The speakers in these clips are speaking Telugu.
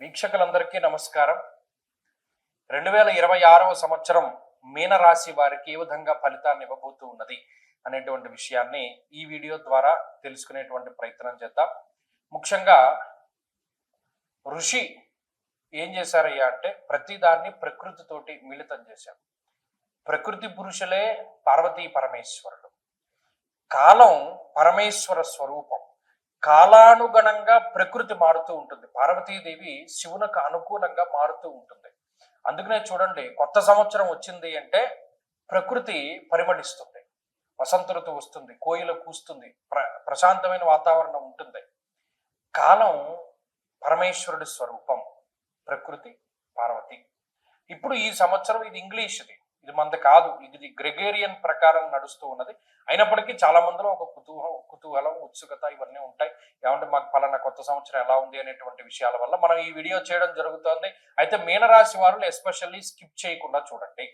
వీక్షకులందరికీ నమస్కారం. రెండు వేల ఇరవై ఆరవ సంవత్సరం మీనరాశి వారికి ఏ విధంగా ఫలితాన్ని ఇవ్వబోతూ ఉన్నది అనేటువంటి విషయాన్ని ఈ వీడియో ద్వారా తెలుసుకునేటువంటి ప్రయత్నం చేద్దాం. ముఖ్యంగా ఋషి ఏం చేశారయ్యా అంటే ప్రతిదాన్ని ప్రకృతితోటి మిళితం చేశారు. ప్రకృతి పురుషులే పార్వతీ పరమేశ్వరుడు. కాలం పరమేశ్వర స్వరూపం. కాలానుగుణంగా ప్రకృతి మారుతూ ఉంటుంది. పార్వతీదేవి శివునకు అనుకూలంగా మారుతూ ఉంటుంది. అందుకనే చూడండి కొత్త సంవత్సరం వచ్చింది అంటే ప్రకృతి పరిమళిస్తుంది. వసంత ఋతువు వస్తుంది కోయిల కూస్తుంది ప్ర ప్రశాంతమైన వాతావరణం ఉంటుంది. కాలం పరమేశ్వరుడి స్వరూపం ప్రకృతి పార్వతి. ఇప్పుడు ఈ సంవత్సరం ఇది ఇంగ్లీష్ది. ఇది మంది కాదు. ఇది గ్రెగేరియన్ ప్రకారం నడుస్తూ ఉన్నది. అయినప్పటికీ చాలా మందిలో ఒక కుతూహం కుతూహలం ఉత్సుకత ఇవన్నీ ఉంటాయి. ఏమంటే మాకు పలానా కొత్త సంవత్సరం ఎలా ఉంది అనేటువంటి విషయాల వల్ల మనం ఈ వీడియో చేయడం జరుగుతోంది. అయితే మీనరాశి వారు ఎస్పెషల్లీ స్కిప్ చేయకుండా చూడండి.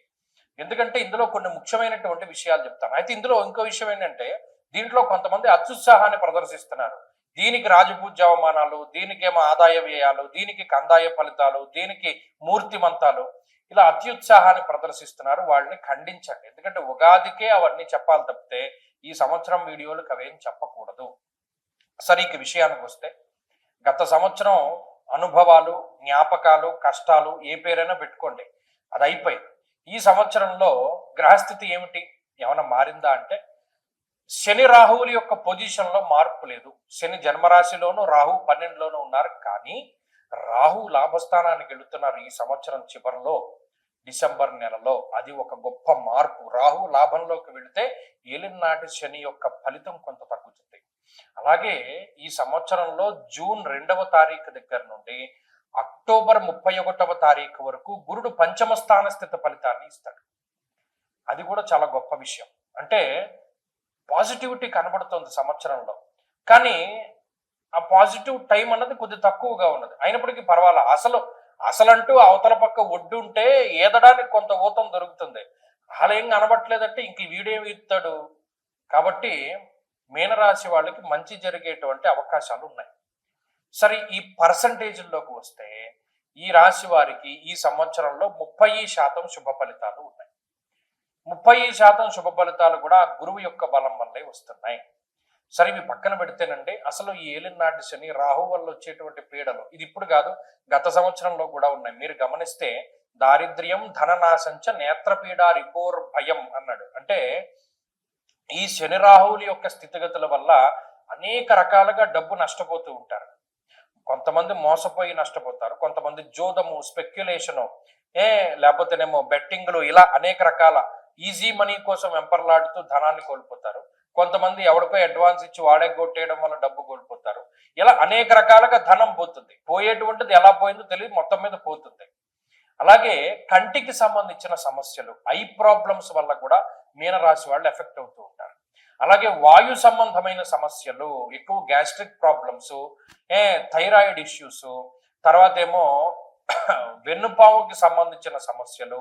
ఎందుకంటే ఇందులో కొన్ని ముఖ్యమైనటువంటి విషయాలు చెప్తాను. అయితే ఇందులో ఇంకో విషయం ఏంటంటే దీంట్లో కొంతమంది అత్యుత్సాహాన్ని ప్రదర్శిస్తున్నారు. దీనికి రాజపూజ్య అవమానాలు దీనికి ఏమో ఆదాయ వ్యయాలు దీనికి కందాయ ఫలితాలు దీనికి మూర్తిమంతాలు ఇలా అత్యుత్సాహాన్ని ప్రదర్శిస్తున్నారు. వాళ్ళని ఖండించండి. ఎందుకంటే ఉగాదికే అవన్నీ చెప్పాలి తప్పితే ఈ సంవత్సరం వీడియోలు అవేం చెప్పకూడదు. సరే ఇక విషయానికి వస్తే గత సంవత్సరం అనుభవాలు జ్ఞాపకాలు కష్టాలు ఏ పేరైనా పెట్టుకోండి. అది అయిపోయింది. ఈ సంవత్సరంలో గ్రహస్థితి ఏమిటి? ఏమైనా మారిందా అంటే శని రాహువుల యొక్క పొజిషన్లో మార్పు లేదు. శని జన్మరాశిలోను రాహు పన్నెండులోనూ ఉన్నారు. కానీ రాహు లాభస్థానానికి వెళుతున్నారు ఈ సంవత్సరం చివరిలో. డిసెంబర్ నెలలో అది ఒక గొప్ప మార్పు. రాహు లాభంలోకి వెళితే ఏలినాటి శని యొక్క ఫలితం కొంత తగ్గుతుంది. అలాగే ఈ సంవత్సరంలో జూన్ రెండవ తారీఖు దగ్గర నుండి అక్టోబర్ ముప్పై ఒకటవ తారీఖు వరకు గురుడు పంచమ స్థాన స్థిత ఫలితాన్ని ఇస్తాడు. అది కూడా చాలా గొప్ప విషయం. అంటే పాజిటివిటీ కనబడుతుంది సంవత్సరంలో. కానీ ఆ పాజిటివ్ టైం అన్నది కొద్ది తక్కువగా ఉన్నది. అయినప్పటికీ పర్వాలా. అసలు అసలంటూ అవతల పక్క ఒడ్డు ఉంటే ఏదడానికి కొంత ఊతం దొరుకుతుంది. అలా ఏం కనబట్లేదంటే ఇంక వీడేమి ఇస్తాడు? కాబట్టి మీనరాశి వాళ్ళకి మంచి జరిగేటువంటి అవకాశాలు ఉన్నాయి. సరే ఈ పర్సంటేజ్ల్లోకి వస్తే ఈ రాశి వారికి ఈ సంవత్సరంలో ముప్పై శాతం శుభ ఫలితాలు ఉన్నాయి. ముప్పై శాతం శుభ ఫలితాలు కూడా గురువు యొక్క బలం వల్లే వస్తున్నాయి. సరే ఇవి పక్కన పెడితేనండి అసలు ఈ ఏలినాటి శని రాహు వల్ల వచ్చేటువంటి పీడలు. ఇది ఇప్పుడు కాదు గత సంవత్సరంలో కూడా ఉన్నాయి. మీరు గమనిస్తే దారిద్ర్యం ధననాశంచ నేత్రపీడ రిపోర్ భయం అన్నాడు. అంటే ఈ శని రాహువుల యొక్క స్థితిగతుల వల్ల అనేక రకాలుగా డబ్బు నష్టపోతూ ఉంటారు. కొంతమంది మోసపోయి నష్టపోతారు కొంతమంది జోదము స్పెక్యులేషను ఏ లేకపోతేనేమో బెట్టింగ్లు ఇలా అనేక రకాల ఈజీ మనీ కోసం వెంపర్లాడుతూ ధనాన్ని కోల్పోతారు. కొంతమంది ఎవరికో అడ్వాన్స్ ఇచ్చి వాడే కొట్టేయడం వల్ల డబ్బు కోల్పోతారు. ఇలా అనేక రకాలుగా ధనం పోతుంది. పోయేటువంటిది ఎలా పోయిందో తెలియదు. మొత్తం మీద పోతుంది. అలాగే కంటికి సంబంధించిన సమస్యలు ఐ ప్రాబ్లమ్స్ వల్ల కూడా మీనరాశి వాళ్ళు ఎఫెక్ట్ అవుతూ ఉంటారు. అలాగే వాయు సంబంధమైన సమస్యలు ఎక్కువ గ్యాస్ట్రిక్ ప్రాబ్లమ్స్ ఏ థైరాయిడ్ ఇష్యూస్ తర్వాత ఏమో వెన్నుపాముకి సంబంధించిన సమస్యలు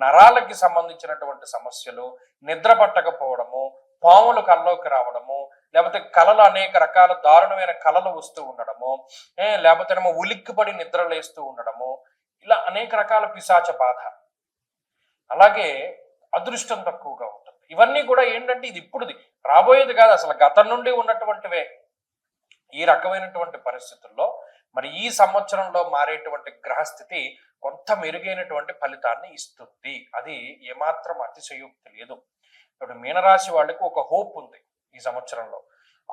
నరాలకి సంబంధించినటువంటి సమస్యలు నిద్ర పట్టకపోవడము పాములు కల్లోకి రావడము లేకపోతే కళలు అనేక రకాల దారుణమైన కళలు వస్తూ ఉండడము లేకపోతే లేకపోతేనేమో ఉలిక్కిపడి నిద్రలేస్తూ ఉండడము ఇలా అనేక రకాల పిశాచ బాధ. అలాగే అదృష్టం తక్కువగా ఉంటుంది. ఇవన్నీ కూడా ఏంటంటే ఇది ఇప్పుడుది. రాబోయేది కాదు అసలు గతం నుండి ఉన్నటువంటివే. ఈ రకమైనటువంటి పరిస్థితుల్లో మరి ఈ సంవత్సరంలో మారేటువంటి గ్రహస్థితి కొంత మెరుగైనటువంటి ఫలితాన్ని ఇస్తుంది. అది ఏమాత్రం అతిశయోక్తి లేదు. ఇప్పుడు మీనరాశి వాళ్ళకి ఒక హోప్ ఉంది ఈ సంవత్సరంలో.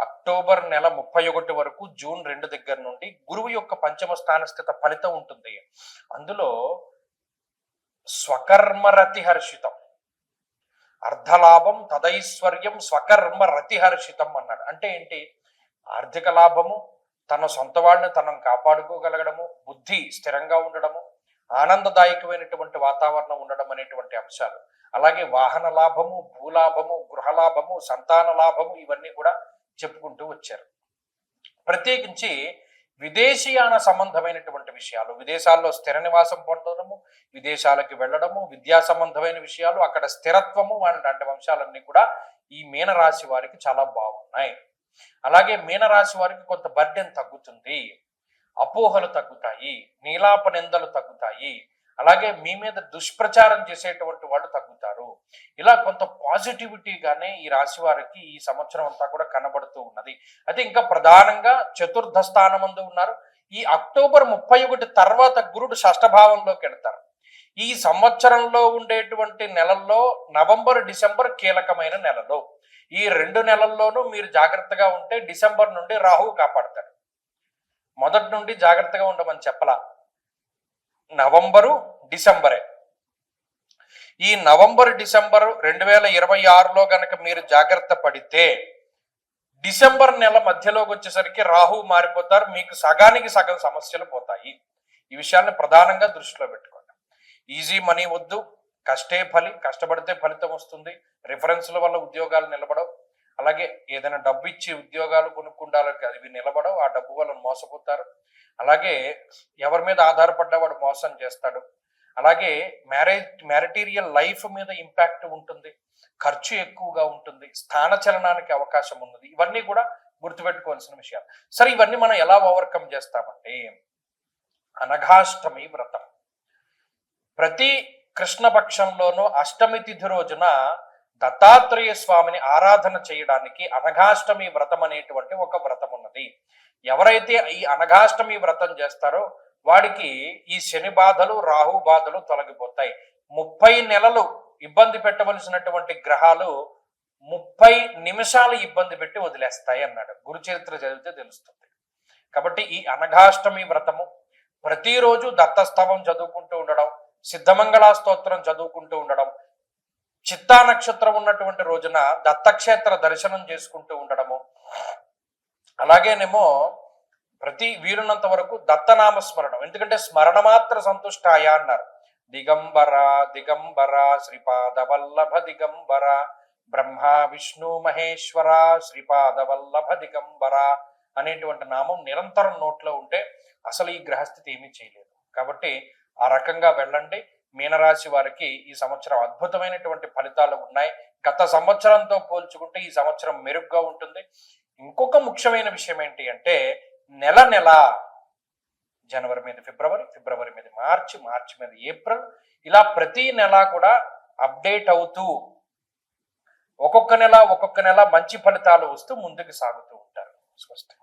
అక్టోబర్ నెల ముప్పై ఒకటి వరకు జూన్ రెండు దగ్గర నుండి గురువు యొక్క పంచమ స్థాన స్థిత ఫలితం ఉంటుంది. అందులో స్వకర్మ రతిహర్షితం అర్ధలాభం తదైశ్వర్యం స్వకర్మ రతిహర్షితం అన్నాడు. అంటే ఏంటి? ఆర్థిక లాభము తన సొంత వాడిని తనం కాపాడుకోగలగడము బుద్ధి స్థిరంగా ఉండడము ఆనందదాయకమైనటువంటి వాతావరణం ఉండడం అనేటువంటి అంశాలు. అలాగే వాహన లాభము భూలాభము గృహలాభము సంతాన లాభము ఇవన్నీ కూడా చెప్పుకుంటూ వచ్చారు. ప్రత్యేకించి విదేశీయాన సంబంధమైనటువంటి విషయాలు విదేశాల్లో స్థిర నివాసం పొందడము విదేశాలకి వెళ్ళడము విద్యా సంబంధమైన విషయాలు అక్కడ స్థిరత్వము వంటి అంశాలన్నీ కూడా ఈ మీనరాశి వారికి చాలా బాగున్నాయి. అలాగే మీనరాశి వారికి కొంత బర్డెన్ తగ్గుతుంది. అపోహలు తగ్గుతాయి నీలాప నిందలు తగ్గుతాయి అలాగే మీ మీద దుష్ప్రచారం చేసేటువంటి వాళ్ళు తగ్గుతారు. ఇలా కొంత పాజిటివిటీగానే ఈ రాశి వారికి ఈ సంవత్సరం అంతా కూడా కనబడుతూ ఉన్నది. అయితే ఇంకా ప్రధానంగా చతుర్థ స్థానమందు ఉన్నారు. ఈ అక్టోబర్ ముప్పై ఒకటి తర్వాత గురుడు షష్టభావంలోకి వెళ్తారు. ఈ సంవత్సరంలో ఉండేటువంటి నెలల్లో నవంబర్ డిసెంబర్ కీలకమైన నెలలు. ఈ రెండు నెలల్లోనూ మీరు జాగ్రత్తగా ఉంటే డిసెంబర్ నుండి రాహువు కాపాడతారు. మొదటి నుండి జాగ్రత్తగా ఉండమని చెప్పలా. నవంబరు డిసెంబరే. ఈ నవంబర్ డిసెంబర్ రెండు వేల ఇరవై ఆరులో గనక మీరు జాగ్రత్త పడితే డిసెంబర్ నెల మధ్యలోకి వచ్చేసరికి రాహు మారిపోతారు మీకు సగానికి సగం సమస్యలు పోతాయి. ఈ విషయాన్ని ప్రధానంగా దృష్టిలో పెట్టుకోండి. ఈజీ మనీ వద్దు కష్టే ఫలి కష్టపడితే ఫలితం వస్తుంది రిఫరెన్స్ల వల్ల ఉద్యోగాలు నిలబడవు అలాగే ఏదైనా డబ్బు ఇచ్చి ఉద్యోగాలు కొనుక్కుండాలకి అవి నిలబడవు ఆ డబ్బు వల్ల మోసపోతారు. అలాగే ఎవరి మీద ఆధారపడ్డవాడు మోసం చేస్తాడు. అలాగే మ్యారేజ్ మ్యారిటీరియల్ లైఫ్ మీద ఇంపాక్ట్ ఉంటుంది ఖర్చు ఎక్కువగా ఉంటుంది స్థాన చలనానికి అవకాశం ఉన్నది. ఇవన్నీ కూడా గుర్తుపెట్టుకోవాల్సిన విషయాలు. సరే ఇవన్నీ మనం ఎలా ఓవర్కమ్ చేస్తామంటే అనఘాష్టమి వ్రతం. ప్రతి కృష్ణపక్షంలోనూ అష్టమి తిథి రోజున దత్తాత్రేయ స్వామిని ఆరాధన చేయడానికి అనఘాష్టమి వ్రతం అనేటువంటి ఒక వ్రతం ఉన్నది. ఎవరైతే ఈ అనఘాష్టమి వ్రతం చేస్తారో వాడికి ఈ శని బాధలు రాహు బాధలు తొలగిపోతాయి. ముప్పై నెలలు ఇబ్బంది పెట్టవలసినటువంటి గ్రహాలు ముప్పై నిమిషాలు ఇబ్బంది పెట్టి వదిలేస్తాయి అన్నాడు. గురు చరిత్ర చదివితే తెలుస్తుంది. కాబట్టి ఈ అనఘాష్టమి వ్రతము ప్రతిరోజు దత్తస్తవం చదువుకుంటూ ఉండడం సిద్ధమంగళ స్తోత్రం చదువుకుంటూ ఉండడం చిత్తా నక్షత్రం ఉన్నటువంటి రోజున దత్తక్షేత్ర దర్శనం చేసుకుంటూ ఉండడము. అలాగేనేమో ప్రతి వీలున్నంత వరకు దత్తనామ స్మరణం ఎందుకంటే స్మరణ మాత్ర సంతుష్టాయ అన్నారు. దిగంబర దిగంబర శ్రీపాద వల్లభ దిగంబర బ్రహ్మ విష్ణు మహేశ్వర శ్రీపాద వల్లభ దిగంబర అనేటువంటి నామం నిరంతరం నోట్లో ఉంటే అసలు ఈ గ్రహస్థితి ఏమీ చేయలేదు. కాబట్టి ఆ రకంగా వెళ్ళండి. మీనరాశి వారికి ఈ సంవత్సరం అద్భుతమైనటువంటి ఫలితాలు ఉన్నాయి. గత సంవత్సరంతో పోల్చుకుంటే ఈ సంవత్సరం మెరుగ్గా ఉంటుంది. ఇంకొక ముఖ్యమైన విషయం ఏంటి అంటే నెల నెల జనవరి మీద ఫిబ్రవరి ఫిబ్రవరి మీద మార్చి మార్చి మీద ఏప్రిల్ ఇలా ప్రతి నెల కూడా అప్డేట్ అవుతూ ఒక్కొక్క నెల ఒక్కొక్క నెల మంచి ఫలితాలు వస్తూ ముందుకు సాగుతూ ఉంటారు. స్పష్టంగా